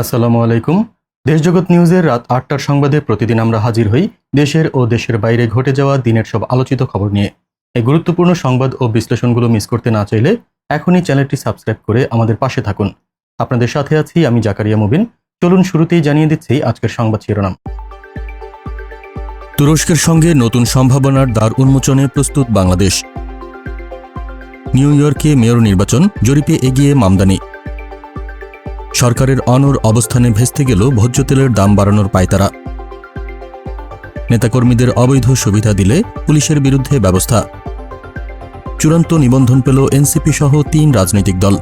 আসসালামু আলাইকুম। দেশজগৎ নিউজের রাত আটটার সংবাদে প্রতিদিন আমরা হাজির হই দেশের ও দেশের বাইরে ঘটে যাওয়া দিনের সব আলোচিত খবর নিয়ে। এই গুরুত্বপূর্ণ সংবাদ ও বিশ্লেষণগুলো মিস করতে না চাইলে এখনই চ্যানেলটি সাবস্ক্রাইব করে আমাদের পাশে থাকুন। আপনাদের সাথে আছি আমি জাকারিয়া মুবিন। চলুন শুরুতেই জানিয়ে দিচ্ছি আজকের সংবাদ শিরোনাম। তুরস্কের সঙ্গে নতুন সম্ভাবনার দ্বার উন্মোচনে প্রস্তুত বাংলাদেশ। নিউ ইয়র্কে মেয়র নির্বাচন, জরিপে এগিয়ে মামদানি। সরকারের অনর অবস্থানে ভেস্তে গেল ভোজ্য তেলের দাম বাড়ানোর পায়তারা। নেতাকর্মীদের অবৈধ সুবিধা দিলে পুলিশের বিরুদ্ধে ব্যবস্থা। চূড়ান্ত নিবন্ধন পেল এনসিপি সহ তিন রাজনৈতিক দল।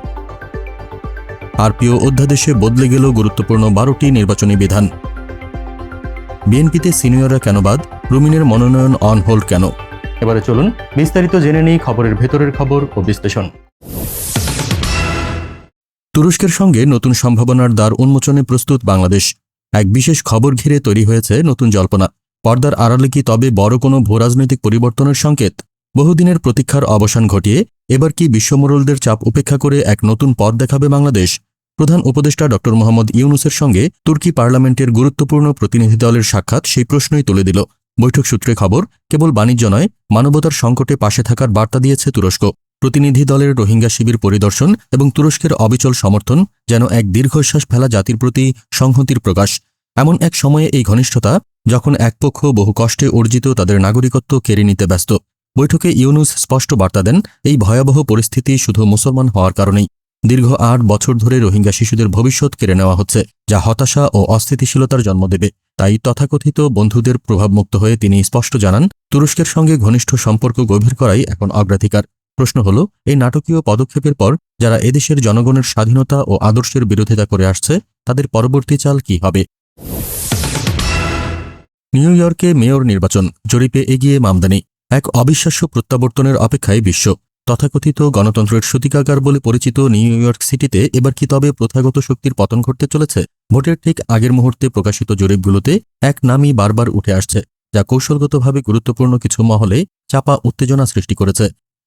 আরপিও অধ্যাদেশে বদলে গেল গুরুত্বপূর্ণ বারোটি নির্বাচনী বিধান। বিএনপিতে সিনিয়ররা কেন বাদ? রুমিনের মনোনয়ন অন হোল্ড কেন? এবারে চলুন বিস্তারিত জেনে নেই খবরের ভেতরের খবর ও বিশ্লেষণ। তুরস্কের সঙ্গে নতুন সম্ভাবনার দ্বার উন্মোচনে প্রস্তুত বাংলাদেশ। এক বিশেষ খবর ঘিরে তৈরি হয়েছে নতুন জল্পনা। পর্দার আড়ালে কি তবে বড় কোনো ভূরাজনৈতিক পরিবর্তনের সংকেত? বহুদিনের প্রতীক্ষার অবসান ঘটিয়ে এবার কি বিশ্বমোড়লদের চাপ উপেক্ষা করে এক নতুন পথ দেখাবে বাংলাদেশ? প্রধান উপদেষ্টা ড মোহাম্মদ ইউনুসের সঙ্গে তুর্কি পার্লামেন্টের গুরুত্বপূর্ণ প্রতিনিধি দলের সাক্ষাৎ সেই প্রশ্নই তুলে দিল। বৈঠক সূত্রে খবর, কেবল বাণিজ্য নয়, মানবতার সংকটে পাশে থাকার বার্তা দিয়েছে তুরস্ক। প্রতিনিধি দলের রোহিঙ্গা শিবির পরিদর্শন এবং তুরস্কের অবিচল সমর্থন যেন এক দীর্ঘশ্বাস ফেলা জাতির প্রতি সংহতির প্রকাশ। এমন এক সময়ে এই ঘনিষ্ঠতা, যখন এক পক্ষ বহু কষ্টে অর্জিত তাদের নাগরিকত্ব কেড়ে নিতে ব্যস্ত। বৈঠকে ইউনুস স্পষ্ট বার্তা দেন, এই ভয়াবহ পরিস্থিতি শুধু মুসলমান হওয়ার কারণেই। দীর্ঘ আট বছর ধরে রোহিঙ্গা শিশুদের ভবিষ্যৎ কেড়ে নেওয়া হচ্ছে, যা হতাশা ও অস্থিতিশীলতার জন্ম দেবে। তাই তথাকথিত বন্ধুদের প্রভাবমুক্ত হয়ে তিনি স্পষ্ট জানান, তুরস্কের সঙ্গে ঘনিষ্ঠ সম্পর্ক গভীর করাই এখন অগ্রাধিকার। প্রশ্ন হলো, এই নাটকীয় পদক্ষেপের পর যারা এদেশের জনগণের স্বাধীনতা ও আদর্শের বিরোধিতা করে আসছে, তাদের পরবর্তী চাল কি হবে? নিউ ইয়র্কে মেয়র নির্বাচন, জরিপে এগিয়ে মামদানি, এক অবিশ্বাস্য প্রত্যাবর্তনের অপেক্ষায় বিশ্ব, তথাকথিত গণতন্ত্রের সূতিকাগার বলে পরিচিত নিউ ইয়র্ক সিটিতে এবার কি তবে প্রথাগত শক্তির পতন ঘটতে চলেছে? ভোটের ঠিক আগের মুহূর্তে প্রকাশিত জরিপগুলোতে এক নামই বারবার উঠে আসছে, যা কৌশলগতভাবে গুরুত্বপূর্ণ কিছু মহলে চাপা উত্তেজনা সৃষ্টি করেছে।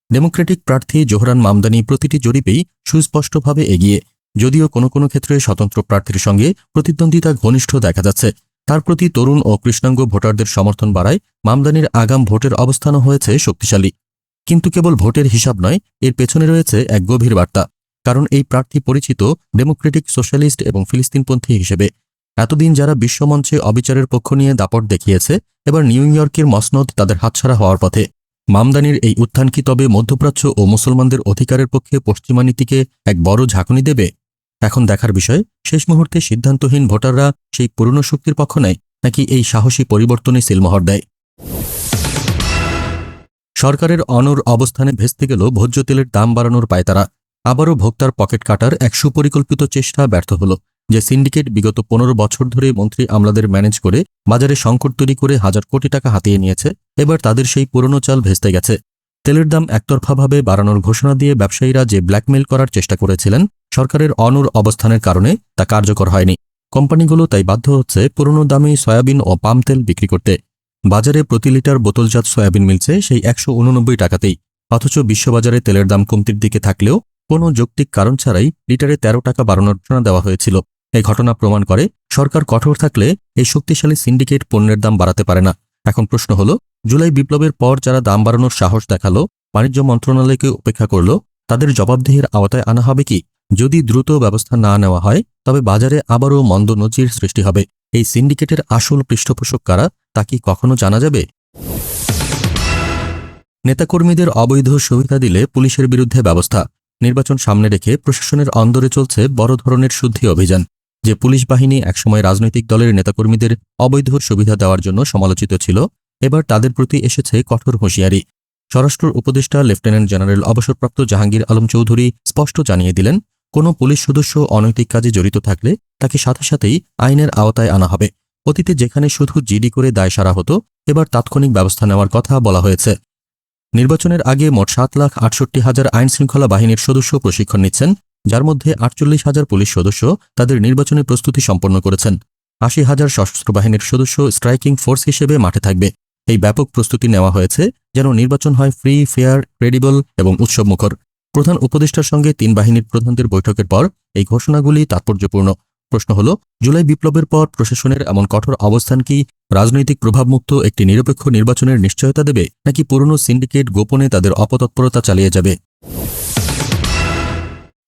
ডেমোক্রেটিক প্রার্থী জোহরান মামদানি প্রতিটি জরিপেই সুস্পষ্টভাবে এগিয়ে, যদিও কোনো কোনো ক্ষেত্রে স্বতন্ত্র প্রার্থীর সঙ্গে প্রতিদ্বন্দ্বিতা ঘনিষ্ঠ দেখা যাচ্ছে। তার প্রতি তরুণ ও কৃষ্ণাঙ্গ ভোটারদের সমর্থন বাড়ায় মামদানির আগাম ভোটের অবস্থানও হয়েছে শক্তিশালী। কিন্তু কেবল ভোটের হিসাব নয়, এর পেছনে রয়েছে এক গভীর বার্তা। কারণ এই প্রার্থী পরিচিত ডেমোক্রেটিক সোশ্যালিস্ট এবং ফিলিস্তিনপন্থী হিসেবে। এতদিন যারা বিশ্বমঞ্চে অবিচারের পক্ষ নিয়ে দাপট দেখিয়েছে, এবার নিউ ইয়র্কের মসনদ তাদের হাতছাড়া হওয়ার পথে। মামদানির এই উত্থান কি তবে মধ্যপ্রাচ্য ও মুসলমানদের অধিকারের পক্ষে পশ্চিমা নীতিকে এক বড় ঝাঁকুনি দেবে? এখন দেখার বিষয়, শেষ মুহূর্তে সিদ্ধান্তহীন ভোটাররা সেই পুরনো শক্তির পক্ষ নেয়, নাকি এই সাহসী পরিবর্তনে সিলমোহর দেয়? সরকারের অনর অবস্থানে ভেস্তে গেল ভোজ্য তেলের দাম বাড়ানোর পায়তারা। আবারও ভোক্তার পকেট কাটার এক সুপরিকল্পিত চেষ্টা ব্যর্থ হল। যে সিন্ডিকেট বিগত পনেরো বছর ধরে মন্ত্রী আমলাদের ম্যানেজ করে বাজারে সংকট তৈরি করে হাজার কোটি টাকা হাতিয়ে নিয়েছে, এবার তাদের সেই পুরনো চাল ভেস্তে গেছে। তেলের দাম একতরফাভাবে বাড়ানোর ঘোষণা দিয়ে ব্যবসায়ীরা যে ব্ল্যাকমেইল করার চেষ্টা করেছিলেন, সরকারের অনর অবস্থানের কারণে তা কার্যকর হয়নি। কোম্পানিগুলো তাই বাধ্য হচ্ছে পুরনো দামে সয়াবিন ও পাম তেল বিক্রি করতে। বাজারে প্রতি লিটার বোতলজাত সয়াবিন মিলছে সেই একশো উননব্বই টাকাতেই। অথচ বিশ্ববাজারে তেলের দাম কমতির দিকে থাকলেও কোনো যৌক্তিক কারণ ছাড়াই লিটারে ১৩ টাকা বাড়ানোর ঘোষণা দেওয়া হয়েছিল। এই ঘটনা প্রমাণ করে সরকার কঠোর থাকলে এই শক্তিশালী সিন্ডিকেট পণ্যের দাম বাড়াতে পারে না। এখন প্রশ্ন হল, জুলাই বিপ্লবের পর যারা দাম বাড়ানোর সাহস দেখাল, বাণিজ্য মন্ত্রণালয়কে উপেক্ষা করল, তাদের জবাবদিহির আওতায় আনা হবে কি? যদি দ্রুত ব্যবস্থা না নেওয়া হয়, তবে বাজারে আবারও মন্দ নজির সৃষ্টি হবে। এই সিন্ডিকেটের আসল পৃষ্ঠপোষক কারা, তা কি কখনো জানা যাবে? নেতাকর্মীদের অবৈধ সুবিধা দিলে পুলিশের বিরুদ্ধে ব্যবস্থা। নির্বাচন সামনে রেখে প্রশাসনের অন্দরে চলছে বড় ধরনের শুদ্ধি অভিযান। যে পুলিশ বাহিনী একসময় রাজনৈতিক দলের নেতাকর্মীদের অবৈধ সুবিধা দেওয়ার জন্য সমালোচিত ছিল, এবার তাদের প্রতি এসেছে কঠোর হুঁশিয়ারি। স্বরাষ্ট্র উপদেষ্টা লেফটেন্যান্ট জেনারেল অবসরপ্রাপ্ত জাহাঙ্গীর আলম চৌধুরী স্পষ্ট জানিয়ে দিলেন, কোনো পুলিশ সদস্য অনৈতিক কাজে জড়িত থাকলে তাকে সাথে সাথেই আইনের আওতায় আনা হবে। অতীতে যেখানে শুধু জিডি করে দায় সারা হতো, এবার তাৎক্ষণিক ব্যবস্থা নেওয়ার কথা বলা হয়েছে। নির্বাচনের আগে মোট সাত লাখ আটষট্টি হাজার আইন শৃঙ্খলা বাহিনীর সদস্য প্রশিক্ষণ নিচ্ছেন। যার মধ্যে আটচল্লিশ হাজার পুলিশ সদস্য তাদের নির্বাচনী প্রস্তুতি সম্পন্ন করেছেন। আশি হাজার সশস্ত্র বাহিনীর সদস্য স্ট্রাইকিং ফোর্স হিসেবে মাঠে থাকবে। এই ব্যাপক প্রস্তুতি নেওয়া হয়েছে যেন নির্বাচন হয় ফ্রি, ফেয়ার, ক্রেডিবল এবং উৎসবমুখর। প্রধান উপদেষ্টার সঙ্গে তিন বাহিনীর প্রধানদের বৈঠকের পর এই ঘোষণাগুলি তাৎপর্যপূর্ণ। প্রশ্ন হল, জুলাই বিপ্লবের পর প্রশাসনের এমন কঠোর অবস্থান কি রাজনৈতিক প্রভাবমুক্ত একটি নিরপেক্ষ নির্বাচনের নিশ্চয়তা দেবে, নাকি পুরনো সিন্ডিকেট গোপনে তাদের অপতৎপরতা চালিয়ে যাবে?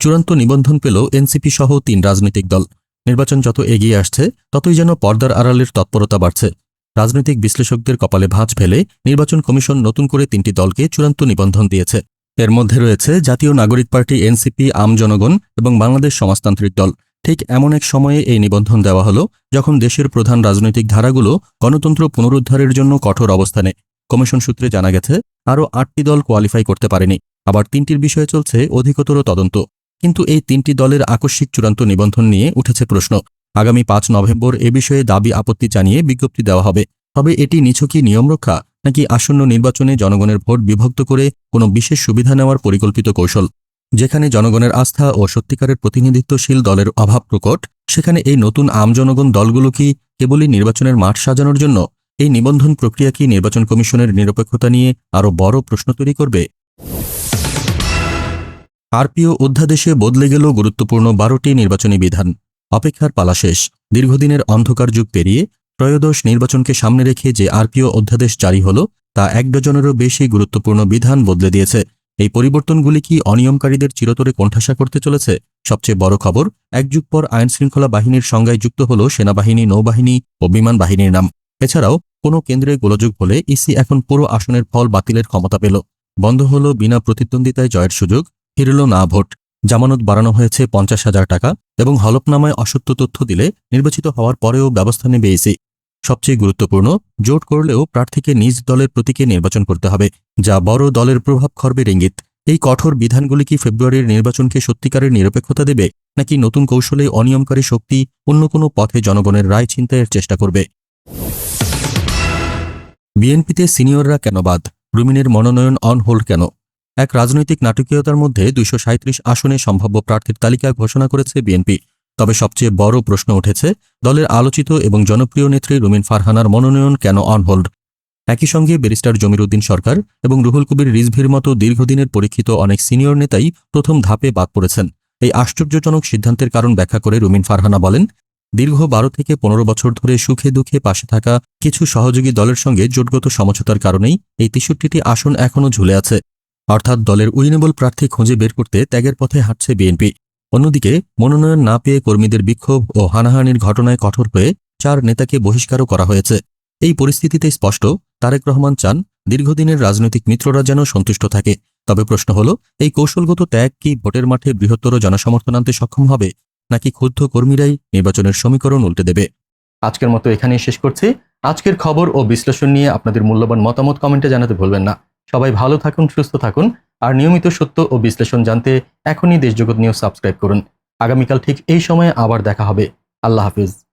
চূড়ান্ত নিবন্ধন পেল এনসিপি সহ তিন রাজনৈতিক দল। নির্বাচন যত এগিয়ে আসছে, ততই যেন পর্দার আড়ালের তৎপরতা বাড়ছে। রাজনৈতিক বিশ্লেষকদের কপালে ভাঁজ ফেলে নির্বাচন কমিশন নতুন করে তিনটি দলকে চূড়ান্ত নিবন্ধন দিয়েছে। এর মধ্যে রয়েছে জাতীয় নাগরিক পার্টি এনসিপি, আম জনগণ এবং বাংলাদেশ সমাজতান্ত্রিক দল। ঠিক এমন এক সময়ে এই নিবন্ধন দেওয়া হলো, যখন দেশের প্রধান রাজনৈতিক ধারাগুলো গণতন্ত্র পুনরুদ্ধারের জন্য কঠোর অবস্থানে। কমিশন সূত্রে জানা গেছে, আরও আটটি দল কোয়ালিফাই করতে পারেনি। আবার তিনটির বিষয়ে চলছে অধিকতর তদন্ত। কিন্তু এই তিনটি দলের আকস্মিক চূড়ান্ত নিবন্ধন নিয়ে উঠেছে প্রশ্ন। আগামী পাঁচ নভেম্বর এ বিষয়ে দাবি আপত্তি জানিয়ে বিজ্ঞপ্তি দেওয়া হবে। তবে এটি নিছকই নিয়মরক্ষা নাকি আসন্ন নির্বাচনে জনগণের ভোট বিভক্ত করে কোনো বিশেষ সুবিধা নেওয়ার পরিকল্পিত কৌশল? যেখানে জনগণের আস্থা ও সত্যিকারের প্রতিনিধিত্বশীল দলের অভাব প্রকট, সেখানে এই নতুন আম জনগণ দলগুলো কি কেবলই নির্বাচনের মাঠ সাজানোর জন্য? এই নিবন্ধন প্রক্রিয়া কি নির্বাচন কমিশনের নিরপেক্ষতা নিয়ে আরও বড় প্রশ্ন তৈরি করবে? আরপিও অধ্যাদেশে বদলে গেল গুরুত্বপূর্ণ বারোটি নির্বাচনী বিধান। অপেক্ষার পালা শেষ। দীর্ঘদিনের অন্ধকার যুগ পেরিয়ে ত্রয়োদশ নির্বাচনকে সামনে রেখে যে আরপিও অধ্যাদেশ জারি হল, তা এক ডজনেরও বেশি গুরুত্বপূর্ণ বিধান বদলে দিয়েছে। এই পরিবর্তনগুলি কি অনিয়মকারীদের চিরতরে কোণঠাসা করতে চলেছে? সবচেয়ে বড় খবর, এক যুগ পর আইনশৃঙ্খলা বাহিনীর সংজ্ঞায় যুক্ত হল সেনাবাহিনী, নৌবাহিনী ও বিমান বাহিনীর নাম। এছাড়াও, কোনো কেন্দ্রে গোলযোগ হলে ইসি এখন পুরো আসনের ফল বাতিলের ক্ষমতা পেল। বন্ধ হল বিনা প্রতিদ্বন্দ্বিতায় জয়ের সুযোগ। ফিরল না ভোট, জামানত বাড়ানো হয়েছে পঞ্চাশ হাজার টাকা এবং হলফনামায় অসত্য তথ্য দিলে নির্বাচিত হওয়ার পরেও ব্যবস্থা নেবে ইসি সবচেয়ে গুরুত্বপূর্ণ, জোট করলেও প্রার্থীকে নিজ দলের প্রতীকে নির্বাচন করতে হবে, যা বড় দলের প্রভাব খর্বের ইঙ্গিত এই কঠোর বিধানগুলি কি ফেব্রুয়ারির নির্বাচনকে সত্যিকারের নিরপেক্ষতা দেবে, নাকি নতুন কৌশলে অনিয়মকারী শক্তি অন্য কোনো পথে জনগণের রায় ছিনতাইয়ের চেষ্টা করবে? বিএনপিতে সিনিয়ররা কেন বাদ? রুমিনের মনোনয়ন অন হোল্ড কেন? এক রাজনৈতিক নাটকীয়তার মধ্যে দুইশো সাঁইত্রিশ আসনে সম্ভাব্য প্রার্থীর তালিকা ঘোষণা করেছে বিএনপি। তবে সবচেয়ে বড় প্রশ্ন উঠেছে, দলের আলোচিত এবং জনপ্রিয় নেত্রী রুমিন ফারহানার মনোনয়ন কেন অনহোল্ড একই সঙ্গে ব্যারিস্টার জমিরুদ্দিন সরকার এবং রুহুল কবির রিজভির মতো দীর্ঘদিনের পরীক্ষিত অনেক সিনিয়র নেতাই প্রথম ধাপে বাদ পড়েছেন। এই আশ্চর্যজনক সিদ্ধান্তের কারণ ব্যাখ্যা করে রুমিন ফারহানা বলেন, দীর্ঘ বারো থেকে পনেরো বছর ধরে সুখে দুঃখে পাশে থাকা কিছু সহযোগী দলের সঙ্গে জোটগত সমঝোতার কারণেই এই তেষট্টিটি আসন এখনও ঝুলে আছে। অর্থাৎ দলের উইনেবল প্রার্থী খুঁজে বের করতে ত্যাগের পথে হাঁটছে বিএনপি। অন্যদিকে, মনোনয়ন না পেয়ে কর্মীদের বিক্ষোভ ও হানাহানির ঘটনায় কঠোর হয়ে চার নেতাকে বহিষ্কারও করা হয়েছে। এই পরিস্থিতিতে স্পষ্ট, তারেক রহমান চান, দীর্ঘদিনের রাজনৈতিক মিত্ররা যেন সন্তুষ্ট থাকে। তবে প্রশ্ন হল, এই কৌশলগত ত্যাগ কি ভোটের মাঠে বৃহত্তর জনসমর্থন আনতে সক্ষম হবে? নাকি ক্ষুব্ধ কর্মীরাই নির্বাচনের সমীকরণ উল্টে দেবে? আজকের মতো এখানেই শেষ করছি। আজকের খবর ও বিশ্লেষণ নিয়ে আপনাদের মূল্যবান মতামত কমেন্টে জানাতে ভুলবেন না। সবাই ভালো থাকুন, সুস্থ থাকুন, আর নিয়মিত সত্য ও বিশ্লেষণ জানতে এখনই দেশজগৎ নিউজ সাবস্ক্রাইব করুন। আগামীকাল ঠিক এই সময়ে আবার দেখা হবে। আল্লাহ হাফিজ।